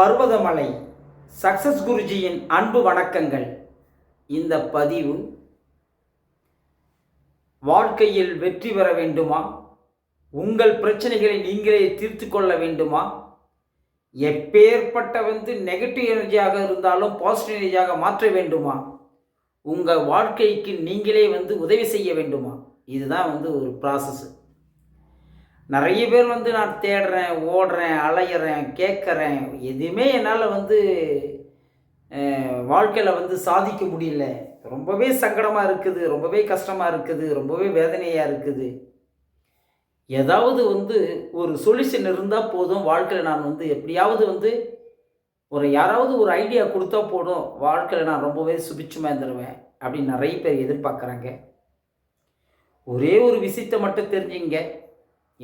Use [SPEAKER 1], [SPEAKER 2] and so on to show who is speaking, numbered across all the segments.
[SPEAKER 1] Parvathamalai success குருஜியின் அன்பு வணக்கங்கள். இந்த பதிவு வாழ்க்கையில் வெற்றி பெற வேண்டுமா? உங்கள் பிரச்சனைகளை நீங்களே தீர்த்து கொள்ள வேண்டுமா? எப்பேற்பட்ட வந்து நெகட்டிவ் எனர்ஜியாக இருந்தாலும் பாசிட்டிவ் எனர்ஜியாக மாற்ற வேண்டுமா? உங்கள் வாழ்க்கைக்கு நீங்களே வந்து உதவி செய்ய வேண்டுமா? இதுதான் வந்து ஒரு ப்ராசஸ்ஸு நிறைய பேர் வந்து நான் தேடுறேன் ஓடுறேன் அலையிறேன் கேட்குறேன். எதுவுமே என்னால் வந்து வாழ்க்கையில் வந்து சாதிக்க முடியல. ரொம்பவே சங்கடமாக இருக்குது ரொம்பவே கஷ்டமாக இருக்குது ரொம்பவே வேதனையாக இருக்குது. ஏதாவது வந்து ஒரு சொல்யூஷன் இருந்தால் போதும். வாழ்க்கையில் நான் வந்து எப்படியாவது வந்து ஒரு யாராவது ஒரு ஐடியா கொடுத்தா போதும். வாழ்க்கையில் நான் ரொம்பவே சுபிட்சமாக இருந்துருவேன் அப்படின்னு நிறைய பேர் எதிர்பார்க்குறாங்க. ஒரே ஒரு விஷயத்தை மட்டும் தெரிஞ்சுங்க.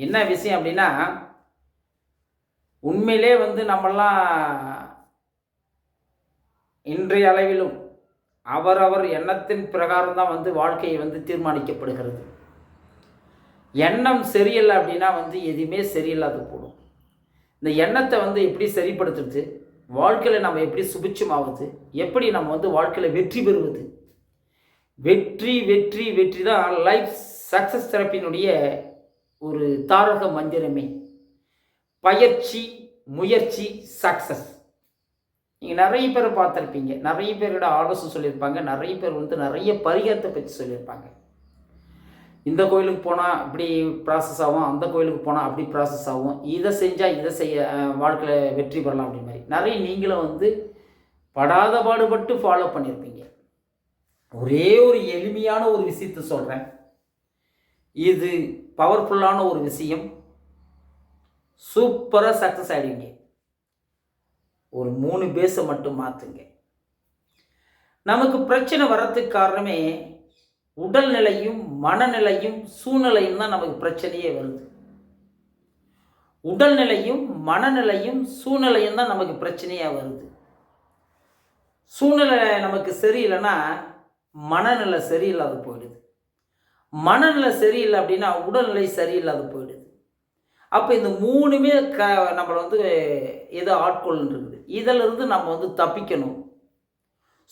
[SPEAKER 1] என்ன விஷயம் அப்படின்னா உண்மையிலே வந்து நம்மெல்லாம் இன்றைய அளவிலும் அவரவர் எண்ணத்தின் பிரகாரம் தான் வந்து வாழ்க்கையை வந்து தீர்மானிக்கப்படுகிறது. எண்ணம் சரியில்லை அப்படின்னா வந்து எதுவுமே சரியில்லாத போடும். இந்த எண்ணத்தை வந்து எப்படி சரிப்படுத்துறது? வாழ்க்கையில் நம்ம எப்படி சுபிட்சமாவது? எப்படி நம்ம வந்து வாழ்க்கையில் வெற்றி பெறுவது? வெற்றி வெற்றி வெற்றி தான் லைஃப் சக்ஸஸ் தெரப்பினுடைய ஒரு தாரக மந்திரமே. பயிற்சி முயற்சி சக்ஸஸ் நீங்கள் நிறைய பேரை பார்த்துருப்பீங்க. நிறைய பேரோட ஆலோசனை சொல்லியிருப்பாங்க. நிறைய பேர் வந்து நிறைய பரிகாரத்தை பற்றி சொல்லியிருப்பாங்க. இந்த கோயிலுக்கு போனால் இப்படி ப்ராசஸ் ஆகும். அந்த கோயிலுக்கு போனால் அப்படி ப்ராசஸ் ஆகும். இதை செஞ்சால் இதை செய்ய வாழ்க்கையில் வெற்றி பெறலாம் அப்படி மாதிரி. நிறைய நீங்களும் வந்து படாத பாடுபட்டு ஃபாலோ பண்ணியிருப்பீங்க. ஒரே ஒரு எளிமையான ஒரு விஷயத்த சொல்கிறேன் இது பவர்ஃபுல்லான ஒரு விஷயம். சூப்பராக சக்ஸஸ் ஆகிடுவீங்க ஒரு மூணு பேஸை மட்டும் மாற்றுங்க நமக்கு பிரச்சனை வர்றதுக்கு காரணமே உடல்நிலையும் மனநிலையும் சூழ்நிலையும் தான் நமக்கு பிரச்சனையே வருது. உடல்நிலையும் மனநிலையும் சூழ்நிலையும் தான் நமக்கு பிரச்சனையாக வருது. சூழ்நிலை நமக்கு சரியில்லைன்னா மனநிலை சரியில்லாத போயிடுது. மனநிலை சரியில்லை அப்படின்னா உடல்நிலை சரியில்லாத போயிடுது. அப்போ இந்த மூணுமே க நம்மளை வந்து ஏதோ ஆட்கொள்ளுன்றது இதிலிருந்து நம்ம வந்து தப்பிக்கணும்.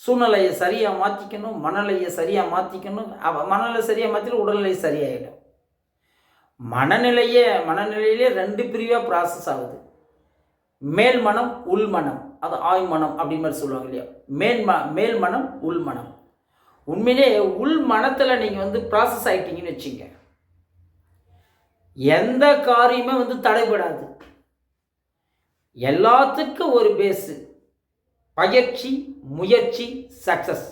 [SPEAKER 1] சூழ்நிலையை சரியாக மாற்றிக்கணும் மனநிலையை சரியாக மாற்றிக்கணும் மனநிலை சரியாக மாற்றினா உடல்நிலை சரியாயிடும். மனநிலையே மனநிலையிலே ரெண்டு பிரிவாக ப்ராசஸ் ஆகுது. மேல் மனம் உள் மனம். அது ஆய் மனம் அப்படி மாதிரி சொல்லுவாங்க இல்லையா? மேல் ம மேல் மனம் உள் மனம். உண்மையிலே உள் மனத்தில் நீங்கள் வந்து ப்ராசஸ் ஆகிட்டீங்கன்னு வச்சுங்க. எந்த காரியமே வந்து தடைபடாது. எல்லாத்துக்கும் ஒரு பேஸு பயிற்சி முயற்சி சக்ஸஸ்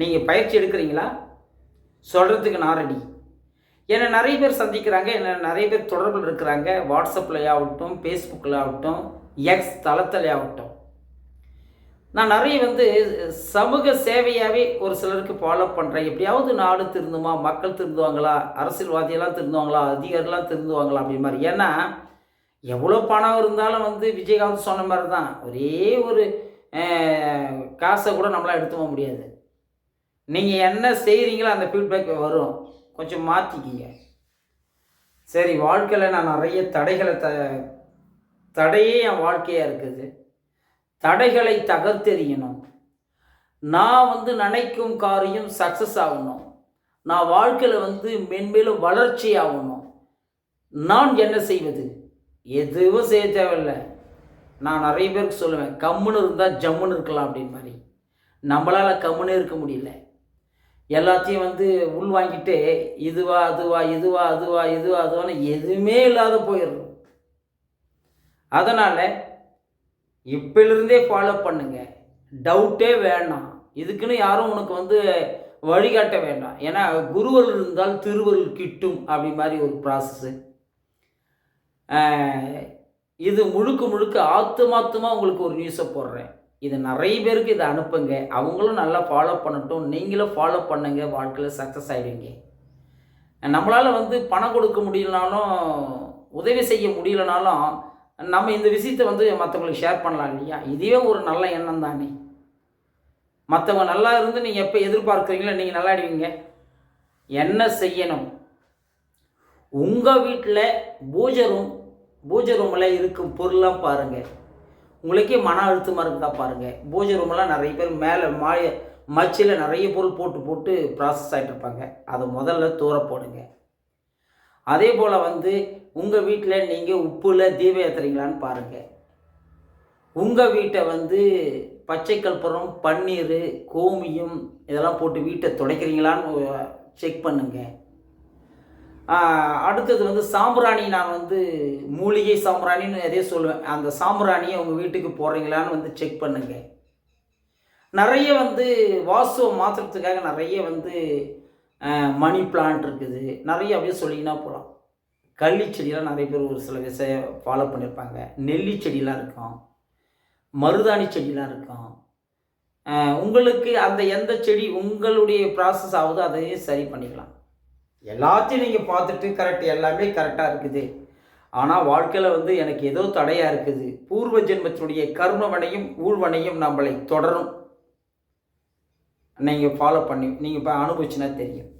[SPEAKER 1] நீங்கள் பயிற்சி எடுக்கிறீங்களா? சொல்கிறதுக்கு நாரடி என்னை நிறைய பேர் சந்திக்கிறாங்க என்னை நிறைய பேர் தொடர்பில் இருக்கிறாங்க. வாட்ஸ்அப்பில் ஆகட்டும் ஃபேஸ்புக்கில் ஆகட்டும் எக்ஸ் தளத்தில் ஆகட்டும். நான் நிறைய வந்து சமூக சேவையாகவே ஒரு சிலருக்கு ஃபாலோ பண்ணுறேன் எப்படியாவது நாடு திருந்துமா மக்கள் திருந்துவாங்களா அரசியல்வாதியெல்லாம் திருந்துவாங்களா அதிகாரிலாம் திருந்துவாங்களா அப்படி மாதிரி. ஏன்னா எவ்வளோ பணம் இருந்தாலும் வந்து விஜயகாந்த் சொன்ன மாதிரி தான் ஒரே ஒரு காசை கூட நம்மளால் எடுத்து போக முடியாது. நீங்கள் என்ன செய்கிறீங்களோ அந்த ஃபீட்பேக் வரும். கொஞ்சம் மாற்றிக்கிங்க சரி வாழ்க்கையில் நான் நிறைய தடைகளை த தடையே என் வாழ்க்கையாக இருக்குது. தடைகளை தகர்த்தெறியணும். நான் வந்து நினைக்கும் காரியம் சக்ஸஸ் ஆகணும். நான் வாழ்க்கையில் வந்து மென்மேலும் வளர்ச்சி ஆகணும். நான் என்ன செய்வது? எதுவும் செய்ய தேவையில்லை. நான் நிறைய பேருக்கு சொல்லுவேன் கம்முன்னு இருந்தால் ஜம்முன்னு இருக்கலாம் அப்படின்னு மாதிரி. நம்மளால் கம்முன்னு இருக்க முடியல. எல்லாத்தையும் வந்து உள் வாங்கிட்டு இதுவா அதுவா இதுவா அதுவா இதுவா அதுவான்னு எதுவுமே இல்லாத போயிடுறோம். அதனால் இப்பிலிருந்தே ஃபாலோ பண்ணுங்க. டவுட்டே வேணாம். இதுக்குன்னு யாரும் உனக்கு வந்து வழிகாட்ட வேண்டாம். ஏன்னா குருவல் இருந்தால் திருவருள் கிட்டும் அப்படி மாதிரி ஒரு ப்ராசஸ்ஸு இது முழுக்க முழுக்க ஆத்துமாத்தமாக உங்களுக்கு ஒரு நியூஸை போடுறேன். இது நிறைய பேருக்கு இதை அனுப்புங்க. அவங்களும் நல்லா ஃபாலோ பண்ணட்டும். நீங்களும் ஃபாலோ பண்ணுங்க. வாழ்க்கையில் சக்ஸஸ் ஆகிடுவீங்க நம்மளால் வந்து பணம் கொடுக்க முடியலனாலும் உதவி செய்ய முடியலனாலும் நம்ம இந்த விஷயத்தை வந்து மற்றவங்களுக்கு ஷேர் பண்ணலாம் இல்லையா? இதுவே ஒரு நல்ல எண்ணம் தானே. மற்றவங்க நல்லா இருந்து நீங்கள் எப்போ எதிர்பார்க்குறீங்களோ நீங்கள் நல்லா ஆடுவீங்க என்ன செய்யணும்? உங்கள் வீட்டில் பூஜை ரூம் பூஜை ரூமில் இருக்கும் பொருளாக பாருங்கள் உங்களுக்கே மன அழுத்தமாக இருக்குதா பாருங்கள் பூஜை ரூமெல்லாம் நிறைய பேர் மேலே மாய மச்சியில் நிறைய பொருள் போட்டு போட்டு ப்ராசஸ் ஆகிட்டு இருப்பாங்க அதை முதல்ல தூர போடுங்க. அதே போல் வந்து உங்கள் வீட்டில் நீங்கள் உப்பில் தீபம் ஏற்றுறீங்களான்னு பாருங்கள் உங்கள் வீட்டை வந்து பச்சை கற்பூரம் பன்னீர் கோமியம் இதெல்லாம் போட்டு வீட்டை துடைக்கிறீங்களான்னு செக் பண்ணுங்க. அடுத்தது வந்து சாம்பிராணி நான் வந்து மூலிகை சாம்பிராணின்னு எதே சொல்லுவேன். அந்த சாம்பிராணியை உங்கள் வீட்டுக்கு போடுறீங்களான்னு வந்து செக் பண்ணுங்க. நிறைய வந்து வாசுவை மாற்றுறதுக்காக நிறைய வந்து மணி பிளான்ட் இருக்குது. நிறைய அப்படியே சொல்லிங்கன்னா போகலாம் கள்ளி செடியெல்லாம் நிறைய பேர் ஒரு சில விஷயம் ஃபாலோ பண்ணியிருப்பாங்க. நெல்லி செடியெலாம் இருக்கும். மருதாணி செடியெலாம் இருக்கும். உங்களுக்கு அந்த எந்த செடி உங்களுடைய ப்ராசஸ் ஆகுதோ அதையும் சரி பண்ணிக்கலாம். எல்லாத்தையும் நீங்கள் பார்த்துட்டு கரெக்ட் எல்லாமே கரெக்டாக இருக்குது. ஆனால் வாழ்க்கையில் வந்து எனக்கு ஏதோ தடையாக இருக்குது. பூர்வ ஜென்மத்தினுடைய கர்மவனையும் ஊழ்வனையும் நம்மளை தொடரும். நீங்கள் ஃபாலோ பண்ணி நீங்கள் இப்போ அனுபவிச்சுன்னா தெரியும்.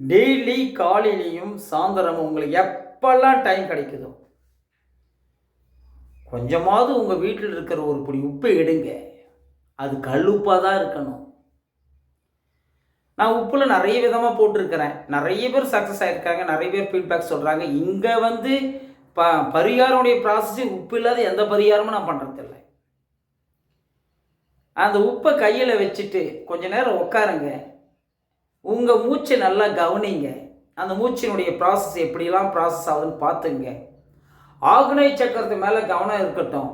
[SPEAKER 1] டெய்லி காலையிலையும் சாயந்தரமும் உங்களுக்கு எப்பெல்லாம் டைம் கிடைக்குதோ கொஞ்சமாவது உங்கள் வீட்டில் இருக்கிற ஒரு பிடி உப்பை எடுங்க. அது கல்லுப்பாக தான் இருக்கணும். நான் உப்பில் நிறைய விதமாக போட்டிருக்கிறேன். நிறைய பேர் சக்ஸஸ் ஆகிருக்காங்க நிறைய பேர் ஃபீட்பேக் சொல்கிறாங்க இங்கே வந்து ப பரிகாரமுடைய ப்ராசஸிங் உப்பு இல்லாத எந்த பரிகாரமும் நான் பண்ணுறதில்ல அந்த உப்பை கையில் வச்சுட்டு கொஞ்ச நேரம் உட்காருங்க. உங்கள் மூச்சை நல்லா கவனிங்க. அந்த மூச்சினுடைய ப்ராசஸ் எப்படிலாம் ப்ராசஸ் ஆகுதுன்னு பார்த்துங்க. ஆகுனை சக்கரத்து மேலே கவனம் இருக்கட்டும்.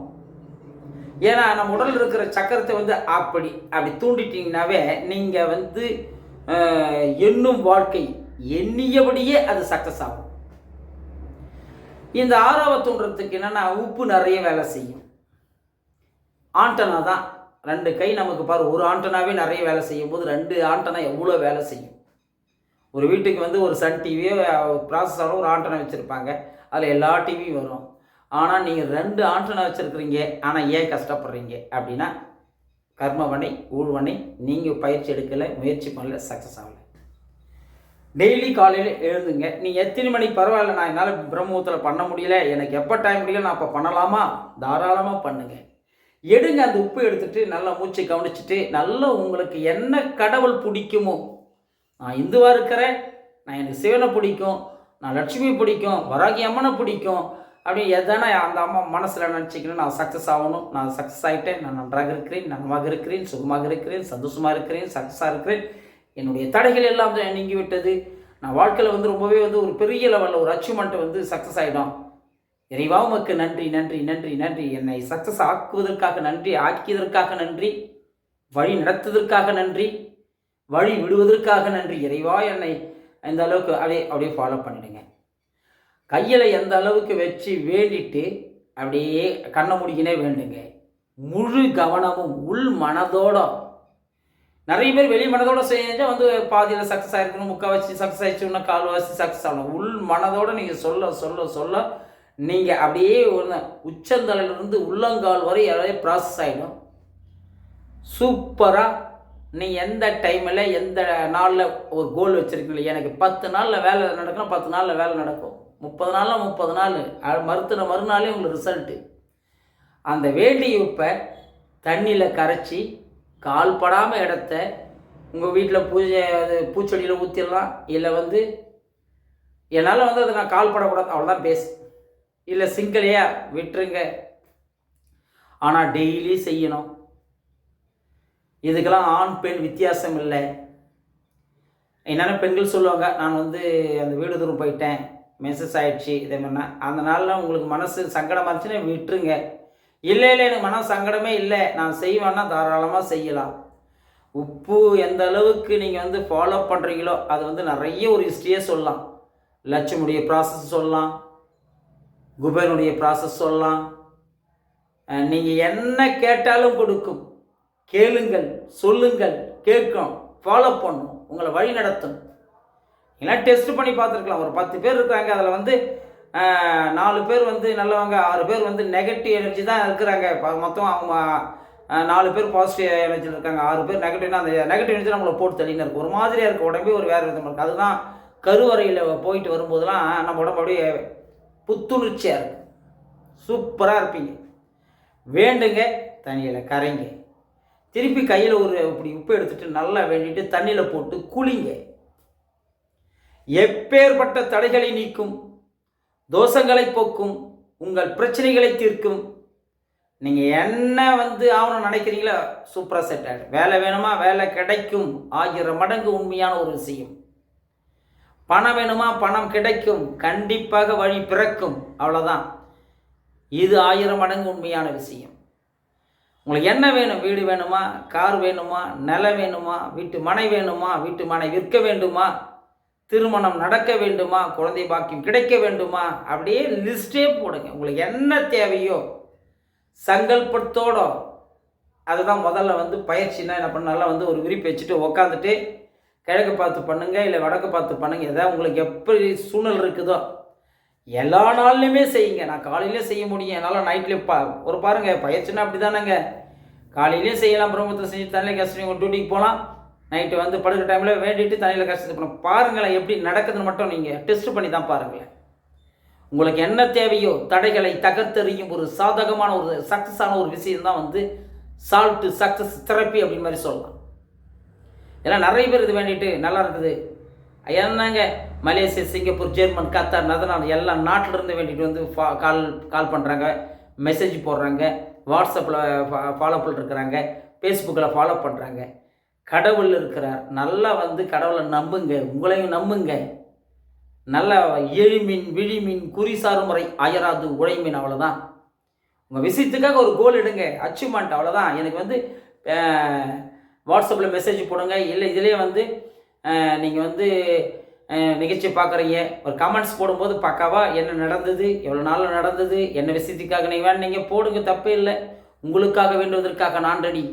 [SPEAKER 1] ஏன்னா நம்ம உடல் இருக்கிற சக்கரத்தை வந்து அப்படி அப்படி தூண்டிட்டிங்கனாவே நீங்கள் வந்து எண்ணும் வாழ்க்கை எண்ணியபடியே அது சக்ஸஸ் ஆகும். இந்த ஆறாவை தூண்டுறதுக்கு என்னென்னா உப்பு நிறைய வேலை செய்யும். ஆண்டனா தான் ரெண்டு கை நமக்கு பாரு ஒரு ஆண்டனாவே நிறைய வேலை செய்யும் போது ரெண்டு ஆண்டனா எவ்வளோ வேலை செய்யும்? ஒரு வீட்டுக்கு வந்து ஒரு சன் டிவியோ ப்ராசஸரோட ஒரு ஆண்டனா வச்சுருப்பாங்க. அதில் எல்லா டிவியும் வரும். ஆனால் நீங்கள் ரெண்டு ஆண்டனா வச்சுருக்குறீங்க ஆனால் ஏன் கஷ்டப்படுறீங்க? அப்படின்னா கர்மவனை ஊழ்வனை நீங்கள் பயிற்சி எடுக்கலை முயற்சி பண்ணல சக்ஸஸ் ஆகலை. டெய்லி காலையில் எழுந்துங்க. நீங்கள் எத்தனை மணிக்கு பரவாயில்ல நான் என்னால் பிரம்மூத்தில் பண்ண முடியல எனக்கு எப்போ டைம் முடியல நான் அப்போ பண்ணலாமா? தாராளமாக பண்ணுங்கள் எடுங்க அந்த உப்பு எடுத்துட்டு நல்லா மூச்சை கவனிச்சுட்டு நல்லா உங்களுக்கு என்ன கடவுள் பிடிக்குமோ. நான் இந்துவாக இருக்கிறேன் நான் எனக்கு சிவனை பிடிக்கும் நான் லட்சுமி பிடிக்கும் வராகி அம்மனை பிடிக்கும். அப்படின்னு எதனா அந்த அம்மா மனசில் நினச்சிக்கணும் நான் சக்ஸஸ் ஆகணும் நான் சக்ஸஸ் ஆகிட்டேன் நான் நன்றாக இருக்கிறேன் நன்றாக இருக்கிறேன் சுகமாக இருக்கிறேன் சந்தோஷமாக இருக்கிறேன் சக்ஸஸாக இருக்கிறேன். என்னுடைய தடைகள் எல்லாம் நீங்கி விட்டது நான் வாழ்க்கையில் வந்து ரொம்பவே வந்து ஒரு பெரிய லெவலில் ஒரு அச்சீவ்மெண்ட்டை வந்து சக்ஸஸ் ஆகிடும் இறைவா உமக்கு நன்றி நன்றி நன்றி நன்றி. என்னை சக்ஸஸ் ஆக்குவதற்காக நன்றி ஆக்கியதற்காக நன்றி. வழி நடத்துவதற்காக நன்றி. வழி விடுவதற்காக நன்றி. இறைவா என்னை இந்த அளவுக்கு அப்படியே அப்படியே ஃபாலோ பண்ணிடுங்க. கையில் எந்த அளவுக்கு வச்சு வேண்டிட்டு அப்படியே கண்ணை முடிக்கினே வேண்டுங்க. முழு கவனமும் உள் மனதோட நிறைய பேர் வெளி மனதோட செஞ்சால் வந்து பாதியில் சக்ஸஸ் ஆயிருக்கணும் முக்கால்வாசி சக்ஸஸ் ஆயிடுச்சு கால் கால்வாசி சக்ஸஸ் ஆகணும். உள் மனதோட நீங்கள் சொல்ல சொல்ல சொல்ல நீங்கள் அப்படியே ஒன்று உச்சந்தலையிலிருந்து உள்ளங்கால் வரை அப்படியே ப்ராசஸ் ஆகிடும் சூப்பராக நீ எந்த டைமில் எந்த நாளில் ஒரு கோல் வச்சுருக்கீங்களே எனக்கு பத்து நாளில் வேலை நடக்கணும் பத்து நாளில் வேலை நடக்கும். முப்பது நாளில் முப்பது நாள் அது மறுத்துன மறுநாளே உங்களுக்கு ரிசல்ட்டு அந்த வேண்டிய உப்பை தண்ணியில் கரைச்சி கால் படாமல் இடத்த உங்கள் வீட்டில் பூஜை அது பூச்செடியில் ஊற்றிடலாம் இல்லை வந்து என்னால் வந்து அதை நான் கால் படக்கூடாது அவ்வளோதான் பேசு இல்லை சிங்கிளையா விட்டுருங்க. ஆனால் டெய்லி செய்யணும். இதுக்கெல்லாம் ஆண் பெண் வித்தியாசம் இல்லை. என்னென்ன பெண்கள் சொல்லுவாங்க நான் வந்து அந்த வீடு தூரம் போயிட்டேன் மெசேஜ் ஆயிடுச்சு இதே மாதிரினா அந்த நாளில் உங்களுக்கு மனசு சங்கடமாக இருந்துச்சுன்னா விட்டுருங்க. இல்லை இல்லை எனக்கு மன சங்கடமே இல்லை. நான் செய்வேன்னா தாராளமாக செய்யலாம். உப்பு எந்த அளவுக்கு நீங்கள் வந்து ஃபாலோ பண்ணுறீங்களோ அது வந்து நிறைய ஒரு ஹிஸ்ட்ரியே சொல்லலாம். லட்சமுடைய ப்ராசஸ் சொல்லலாம். குபேரனுடைய ப்ராசஸ் சொல்லலாம். நீங்கள் என்ன கேட்டாலும் கொடுக்கும். கேளுங்கள் சொல்லுங்கள் கேட்கும் ஃபாலோ பண்ணும் உங்களை வழி நடத்தும் ஏன்னா டெஸ்ட் பண்ணி பார்த்துருக்கலாம். ஒரு பத்து பேர் இருக்கிறாங்க அதில் வந்து நாலு பேர் வந்து நல்லவங்க ஆறு பேர் வந்து நெகட்டிவ் எனர்ஜி தான் இருக்கிறாங்க. மொத்தம் அவங்க நாலு பேர் பாசிட்டிவ் எனர்ஜியில் இருக்காங்க ஆறு பேர் நெகட்டிவ்னா அந்த நெகட்டிவ் எனர்ஜி நம்மளை போட்டு தள்ளின்னு இருக்கு. ஒரு மாதிரியாக இருக்க உடம்பே ஒரு வேறு விதமாக இருக்குது அதுதான் கருவறையில் போயிட்டு வரும்போதெல்லாம் நம்ம உடம்பு அப்படியே புத்துணர்ச்சியாக இருக்கும் சூப்பராக இருப்பீங்க. வேண்டுங்க தண்ணியில் கரைங்க. திருப்பி கையில் ஒரு இப்படி உப்பு எடுத்துட்டு நல்லா வேண்டிட்டு தண்ணியில் போட்டு குளிங்க. எப்பேற்பட்ட தடைகளை நீக்கும் தோஷங்களை போக்கும் உங்கள் பிரச்சனைகளை தீர்க்கும். நீங்கள் என்ன வந்து ஆகணும்னு நினைக்கிறீங்களோ சூப்பராக செட் ஆகிடும் வேலை வேணுமா? வேலை கிடைக்கும். ஆகிற மடங்கு உண்மையான ஒரு விஷயம். பணம் வேணுமா? பணம் கிடைக்கும். கண்டிப்பாக வழி பிறக்கும். அவ்வளோதான் இது ஆயிரம் மடங்கு உண்மையான விஷயம். உங்களுக்கு என்ன வேணும்? வீடு வேணுமா? கார் வேணுமா? நிலம் வேணுமா? வீட்டு மனை வேணுமா? வீட்டு மனை விற்க வேண்டுமா? திருமணம் நடக்க வேண்டுமா? குழந்தை பாக்கியம் கிடைக்க வேண்டுமா? அப்படியே லிஸ்டே போடுங்க. உங்களுக்கு என்ன தேவையோ சங்கல்பத்தோட அதுதான் முதல்ல வந்து பயிற்சினா என்ன பண்ணாலும் வந்து ஒரு விரிப்பு வச்சுட்டு உக்காந்துட்டு கிழக்கு பார்த்து பண்ணுங்க இல்லை வடக்கு பார்த்து பண்ணுங்க எதாவது உங்களுக்கு எப்படி சூழ்நிலை இருக்குதோ எல்லா நாள்லையுமே செய்யுங்க. நான் காலையிலே செய்ய முடியும். என்னால் நைட்லேயும் பா ஒரு பாருங்கள் பயிற்சினா அப்படி தானேங்க காலையிலேயும் செய்யலாம் பிரம்மத்தை செஞ்சு தண்ணியில் கஷ்டம் உங்கள் டியூட்டிக்கு போகலாம் நைட்டு வந்து படுக்கிற டைமில் வேண்டிட்டு தண்ணியில் கஷ்டத்தை பண்ண பாருங்களேன் எப்படி நடக்குதுன்னு மட்டும் நீங்கள் டெஸ்ட் பண்ணி தான் பாருங்களேன். உங்களுக்கு என்ன தேவையோ தடைகளை தகர்த்தெறியும் ஒரு சாதகமான ஒரு சக்ஸஸான ஒரு விஷயம் தான் வந்து சால்ட்டு சக்ஸஸ் தெரப்பி அப்படின்னு மாதிரி சொல்லலாம். ஏன்னா நிறைய பேர் இது வேண்டிட்டு நல்லா இருக்குது. என்னங்க Malaysia Singapore German Qatar Netherlands எல்லா நாட்டிலிருந்து வேண்டிட்டு வந்து ஃபா கால் கால் பண்ணுறாங்க மெசேஜ் போடுறாங்க. வாட்ஸ்அப்பில் ஃபாலோ பண்ணிருக்கிறாங்க ஃபேஸ்புக்கில் ஃபாலோ பண்ணுறாங்க கடவுள் இருக்கிறார். நல்லா வந்து கடவுளை நம்புங்க. உங்களையும் நம்புங்க. நல்லா எழிமீன் விழிமீன் குறிசாறு முறை அயராது உழைமீன் அவ்வளோதான் உங்கள் விஷயத்துக்காக ஒரு கோல் எடுங்க. அச்சீவ்மெண்ட் அவ்வளோதான் எனக்கு வந்து வாட்ஸ்அப்பில் மெசேஜ் போடுங்க. இல்லை இதிலே வந்து நீங்கள் வந்து நிகழ்ச்சி பார்க்குறீங்க. ஒரு கமெண்ட்ஸ் போடும்போது பக்காவாக என்ன நடந்தது எவ்வளோ நாளில் நடந்தது என்ன விஷயத்துக்காக நீங்கள் வேணும் நீங்கள் போடுங்க தப்பே இல்லை. உங்களுக்காக வேண்டுவதற்காக நான் ரெடி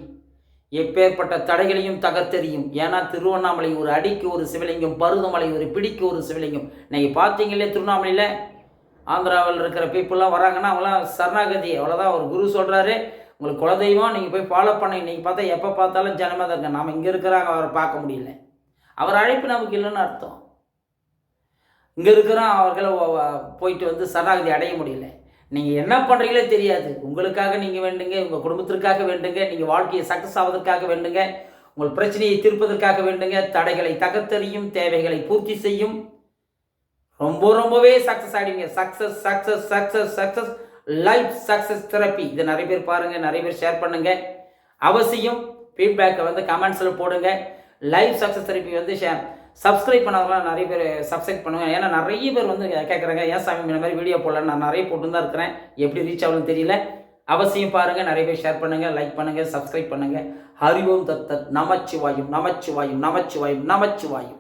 [SPEAKER 1] எப்பேற்பட்ட தடைகளையும் தகர்த்தெறியும். ஏன்னா திருவண்ணாமலை ஒரு அடிக்கு ஒரு சிவலிங்கம் பருதமலை ஒரு பிடிக்கு ஒரு சிவலிங்கம். நீங்கள் பார்த்தீங்களே திருவண்ணாமலையில்? ஆந்திராவில் இருக்கிற பீப்புளெலாம் வராங்கன்னா அவங்களாம் சரணாகதி. அவ்வளோதான் ஒரு குரு சொல்கிறாரு உங்களுக்கு குலதெய்வம் நீங்கள் போய் ஃபாலோ பண்ணி நீங்கள் பார்த்தா எப்போ பார்த்தாலும் ஜனமாக தான் இருக்க நாம் இங்கே இருக்கிறாங்க அவரை பார்க்க முடியல. அவர் அழைப்பு நமக்கு இல்லைன்னு அர்த்தம். இங்கே இருக்கிறோம் அவர்களை போயிட்டு வந்து சரணாகதி அடைய முடியல. நீங்கள் என்ன பண்ணுறீங்களோ தெரியாது. உங்களுக்காக நீங்கள் வேண்டுங்க உங்கள் குடும்பத்திற்காக வேண்டுங்க நீங்கள் வாழ்க்கையை சக்ஸஸ் ஆவதற்காக வேண்டுங்க உங்கள் பிரச்சனையை தீர்ப்பதற்காக வேண்டுங்க தடைகளை தகர்த்தறியும் தேவைகளை பூர்த்தி செய்யும். ரொம்ப ரொம்பவே சக்ஸஸ் ஆகிடுங்க success success success success life success therapy இதை நிறைய பேர் பாருங்கள் நிறைய பேர் ஷேர் பண்ணுங்கள் அவசியம் ஃபீட்பேக்கை வந்து கமெண்ட்ஸில் போடுங்க. லைஃப் சக்ஸஸ் தெரப்பி வந்து ஷேர் சப்ஸ்கிரைப் பண்ணாதவங்களாம் நிறைய பேர் சப்ஸ்கிரைப் பண்ணுங்கள் ஏன்னா நிறைய பேர் வந்து கேட்குறாங்க ஏன் சாமி இந்த மாதிரி வீடியோ போடலாம் நான் நிறைய போட்டு தான் இருக்கிறேன். எப்படி ரீச் ஆகணும்னு தெரியல. அவசியம் பாருங்கள் நிறைய பேர் ஷேர் பண்ணுங்கள் லைக் பண்ணுங்கள் சப்ஸ்கிரைப் பண்ணுங்கள் ஹரிவோம் தத்தத் நமச்சிவாயும் நமச்சிவாயும் நமச்சிவாயும் நமச்சிவாயும்.